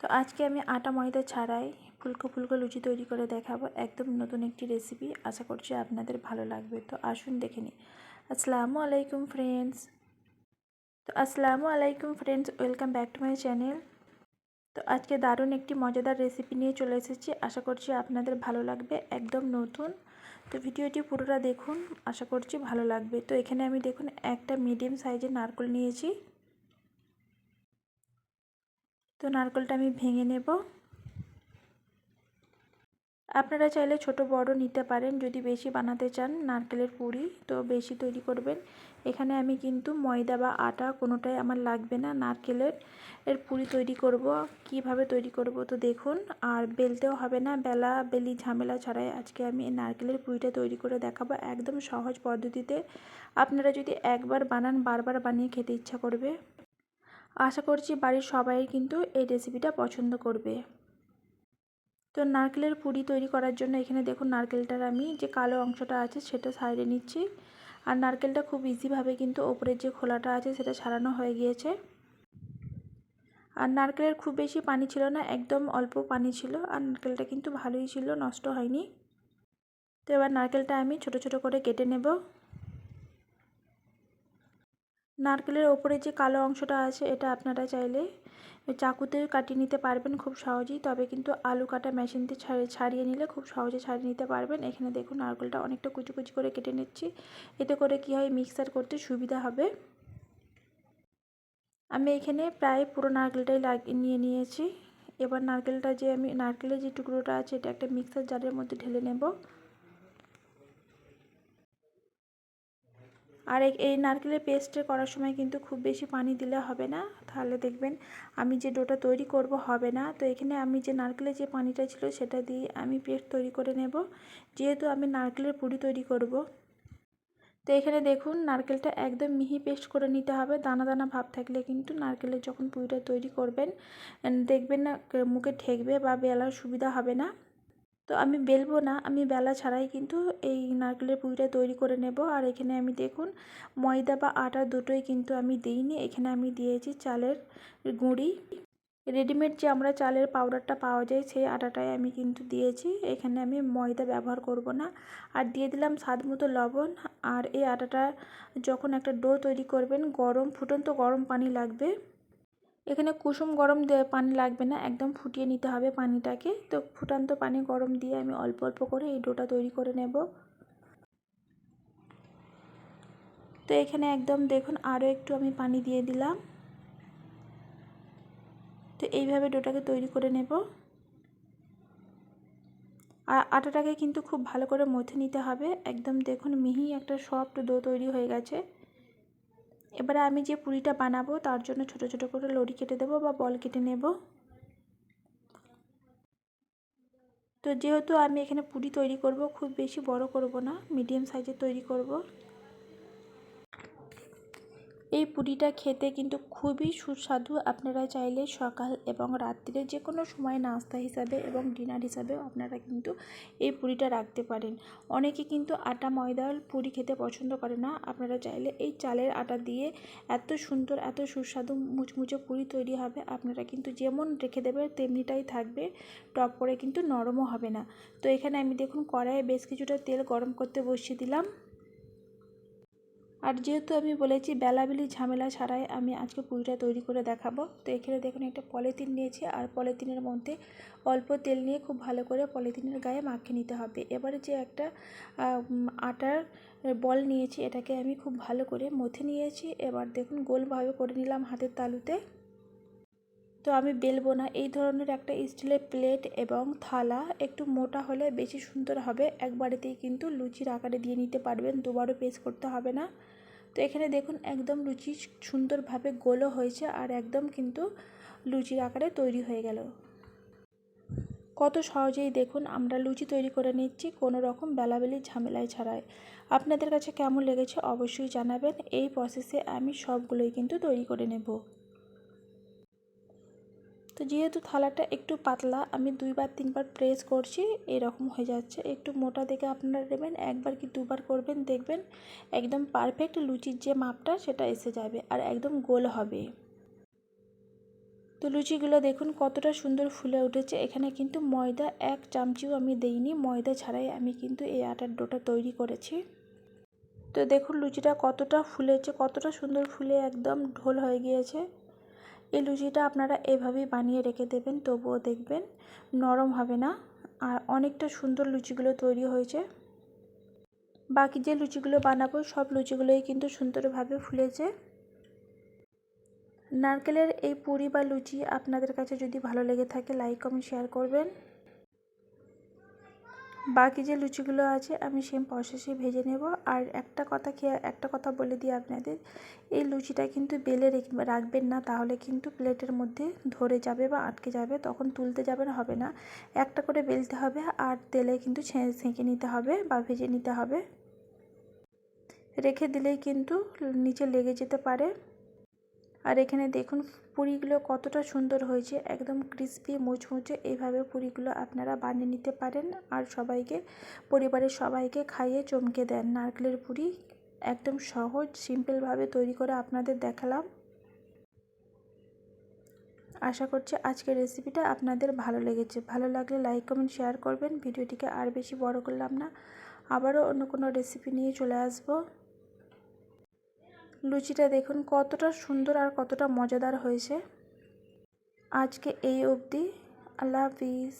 তো আজকে আমি আটা ময়দা ছাড়াই ফুলকো ফুলকো লুচি তৈরি করে দেখাবো। একদম নতুন একটি রেসিপি আশা করছি আপনাদের ভালো লাগবে। তো আসুন দেখে নিই। আসসালামু আলাইকুম ফ্রেন্ডস তো আসসালামু আলাইকুম friends welcome back to my channel তো আজকে দারুণ একটি মজাদার রেসিপি নিয়ে চলে এসেছি। আশা করছি আপনাদের ভালো লাগবে, একদম নতুন। তো ভিডিওটি পুরোটা দেখুন, আশা করছি ভালো লাগবে। তো এখানে আমি দেখুন একটা মিডিয়াম সাইজের নারকেল নিয়েছি। তো নারকেলটা আমি ভেঙে নেব। আপনারা চাইলে ছোট বড় নিতে পারেন, যদি বেশি বানাতে চান নারকেলের পুরি, তো বেশি তৈরি করবেন। এখানে আমি কিন্তু ময়দা বা আটা কোনোটাই আমার লাগবে না, নারকেলের এর পুরি তৈরি করব। কীভাবে তৈরি করব তো দেখুন, আর বেলতেও হবে না, বেলা বেলি ঝামেলা ছাড়াই আজকে আমি এই নারকেলের পুরিটা তৈরি করে দেখাবো একদম সহজ পদ্ধতিতে। আপনারা যদি একবার বানান, বারবার বানিয়ে খেতে ইচ্ছা করবে। আশা করছি বাড়ির সবাই কিন্তু এই রেসিপিটা পছন্দ করবে। তো নারকেলের পুরি তৈরি করার জন্য এখানে দেখুন নারকেলটার আমি যে কালো অংশটা আছে সেটা সাইডে নিচ্ছি। আর নারকেলটা খুব ইজিভাবে কিন্তু ওপরের যে খোলাটা আছে সেটা ছাড়ানো হয়ে গিয়েছে। আর নারকেলের খুব বেশি পানি ছিল না, একদম অল্প পানি ছিল। আর নারকেলটা কিন্তু ভালোই ছিল, নষ্ট হয়নি। তো এবার নারকেলটা আমি ছোট ছোট করে কেটে নেব। নারকেলের ওপরে যে কালো অংশটা আছে, এটা আপনারা চাইলে চাকুতে কাটিয়ে নিতে পারবেন খুব সহজেই। তবে কিন্তু আলু কাটা মেশিনতে ছাড়িয়ে নিলে খুব সহজে ছাড়িয়ে নিতে পারবেন। এখানে দেখুন নারকেলটা অনেকটা কুচি কুচি করে কেটে নিচ্ছি। এতে করে কি হয় মিক্সার করতে সুবিধা হবে। আমি এখানে প্রায় পুরো নারকেলটাই লাগিয়ে নিয়ে নিয়েছি। এবার নারকেলটা যে আমি, নারকেলের যে টুকরোটা আছে, এটা একটা মিক্সার জারের মধ্যে ঢেলে নেব। আর এই নারকেলের পেস্টে করার সময় কিন্তু খুব বেশি পানি দিলে হবে না। তাহলে দেখবেন আমি যে ডোটা তৈরি করব হবে না। তো এখানে আমি যে নারকেলের যে পানিটা ছিল সেটা দিয়ে আমি পেস্ট তৈরি করে নেব। যেহেতু আমি নারকেলের পুরি তৈরি করব। তো এখানে দেখুন নারকেলটা একদম মিহি পেস্ট করে নিতে হবে। দানা দানা ভাব থাকলে কিন্তু নারকেলের যখন পুরিটা তৈরি করবেন, দেখবেন না মুখে ঠেকবে বা বেলার সুবিধা হবে না। তো আমি বেলবো না, আমি বেলা ছাড়াই কিন্তু এই নারকেলের পুরিটা তৈরি করে নেব। আর এখানে আমি দেখুন, ময়দা বা আটা দুটোই কিন্তু আমি দিইনি। এখানে আমি দিয়েছি চালের গুঁড়ি। রেডিমেড যে আমরা চালের পাউডারটা পাওয়া যায়, সেই আটাটাই আমি কিন্তু দিয়েছি। এখানে আমি ময়দা ব্যবহার করব না। আর দিয়ে দিলাম স্বাদ মতো লবণ। আর এই আটাটা যখন একটা ডো তৈরি করবেন, গরম, ফুটন্ত গরম পানি লাগবে। এখানে কুসুম গরম পানি লাগবে না, একদম ফুটিয়ে নিতে হবে পানিটাকে। তো ফুটান্ত পানি গরম দিয়ে আমি অল্প অল্প করে এই ডোটা তৈরি করে নেব। তো এখানে একদম দেখুন আরও একটু আমি পানি দিয়ে দিলাম। তো এইভাবে ডোটাকে তৈরি করে নেব। আর আটাটাকে কিন্তু খুব ভালো করে মথে নিতে হবে। একদম দেখুন মিহি একটা সফট ডো তৈরি হয়ে গেছে। এবারে আমি যে পুরিটা বানাবো, তার জন্য ছোট ছোট করে লড়ি কেটে দেবো বা বল কেটে নেব। তো যেহেতু আমি এখানে পুরি তৈরি করব, খুব বেশি বড় করব না, মিডিয়াম সাইজে তৈরি করব। এই পুরিটা খেতে কিন্তু খুবই সুস্বাদু। আপনারা চাইলে সকাল এবং রাত্রিরে যে কোনো সময় নাস্তা হিসাবে এবং ডিনার হিসাবেও আপনারা কিন্তু এই পুরিটা রাখতে পারেন। অনেকে কিন্তু আটা ময়দার পুরি খেতে পছন্দ করে না। আপনারা চাইলে এই চালের আটা দিয়ে এত সুন্দর, এত সুস্বাদু মুচমুচে পুরি তৈরি হবে। আপনারা কিন্তু যেমন রেখে দেবে তেমনিটাই থাকবে। টপ করে কিন্তু নরমও হবে না। তো এখানে আমি দেখুন কড়াইয়ে বেশ কিছুটা তেল গরম করতে বসিয়ে দিলাম। আর যেহেতু আমি বলেছি বেলাবেলি ঝামেলা ছাড়াই আমি আজকে পুরিটা তৈরি করে দেখাবো, তো এখানে দেখুন একটা পলিথিন নিয়েছি আর পলিথিনের মধ্যে অল্প তেল নিয়ে খুব ভালো করে পলিথিনের গায়ে মাখিয়ে নিতে হবে। এবারে যে একটা আটার বল নিয়েছি এটাকে আমি খুব ভালো করে মথে নিয়েছি। এবার দেখুন গোলভাবে করে নিলাম হাতের তালুতে। তো আমি বেলবো না, এই ধরনের একটা স্টিলের প্লেট এবং থালা একটু মোটা হলে বেশি সুন্দর হবে। একবারেতেই কিন্তু লুচির আকারে দিয়ে নিতে পারবেন, দুবারও পেস্ট করতে হবে না। তো এখানে দেখুন একদম লুচি সুন্দরভাবে গোলও হয়েছে আর একদম কিন্তু লুচির আকারে তৈরি হয়ে গেল। কত সহজেই দেখুন আমরা লুচি তৈরি করে নিচ্ছি কোনো রকম বেলাবেলি ঝামেলায় ছাড়াই। আপনাদের কাছে কেমন লেগেছে অবশ্যই জানাবেন। এই প্রসেসে আমি সবগুলোই কিন্তু তৈরি করে নেব। তো যেহেতু থালাটা একটু পাতলা, আমি দুইবার, তিনবার প্রেস করছি, এরকম হয়ে যাচ্ছে। একটু মোটা দেখে আপনারা নেবেন, একবার কি দুবার করবেন দেখবেন একদম পারফেক্ট লুচির যে মাপটা সেটা এসে যাবে আর একদম গোল হবে। তো লুচিগুলো দেখুন কতটা সুন্দর ফুলে উঠেছে। এখানে কিন্তু ময়দা এক চামচিও আমি দেইনি, ময়দা ছাড়াই আমি কিন্তু এই আটার ডোটা তৈরি করেছি। তো দেখুন লুচিটা কতটা ফুলেছে, কতটা সুন্দর ফুলে একদম ঢোল হয়ে গিয়েছে। এই লুচিটা আপনারা এভাবেই বানিয়ে রেখে দেবেন, তবুও দেখবেন নরম হবে না। আর অনেকটা সুন্দর লুচিগুলো তৈরি হয়েছে। বাকি যে লুচিগুলো বানাবো, সব লুচিগুলোই কিন্তু সুন্দরভাবে ফুলেছে। নারকেলের এই পুরি বা লুচি আপনাদের কাছে যদি ভালো লেগে থাকে, লাইক, কমেন্ট, শেয়ার করবেন। বাকি যে লুচিগুলো আছে, আমি সেম প্রসেসে ভেজে নেব। আর একটা কথা খেয়ে, একটা কথা বলে দিই আপনাদের, এই লুচিটা কিন্তু বেলে রাখবেন না, তাহলে কিন্তু প্লেটের মধ্যে ধরে যাবে বা আটকে যাবে, তখন তুলতে যাবেন হবে না। একটা করে বেলতে হবে, আর তেলে কিন্তু সেঁকে নিতে হবে বা ভেজে নিতে হবে। রেখে দিলেই কিন্তু নিচে লেগে যেতে পারে। আর এখানে দেখুন পুরিগুলো কতটা সুন্দর হয়েছে, একদম ক্রিস্পি মুচমুচে। এইভাবে পুরিগুলো আপনারা বানিয়ে নিতে পারেন আর সবাইকে, পরিবারের সবাইকে খাইয়ে চমকে দেন। নারকেলের পুরি একদম সহজ সিম্পলভাবে তৈরি করে আপনাদের দেখালাম। আশা করছি আজকের রেসিপিটা আপনাদের ভালো লেগেছে। ভালো লাগলে লাইক কমেন্ট শেয়ার করবেন। ভিডিওটিকে আর বেশি বড় করলাম না। আবারও অন্য কোনো রেসিপি নিয়ে চলে আসব। লুচিটা দেখুন কতটা সুন্দর আর কতটা মজাদার হয়েছে। আজকে এই অবধি আল্লাহ হাফিজ।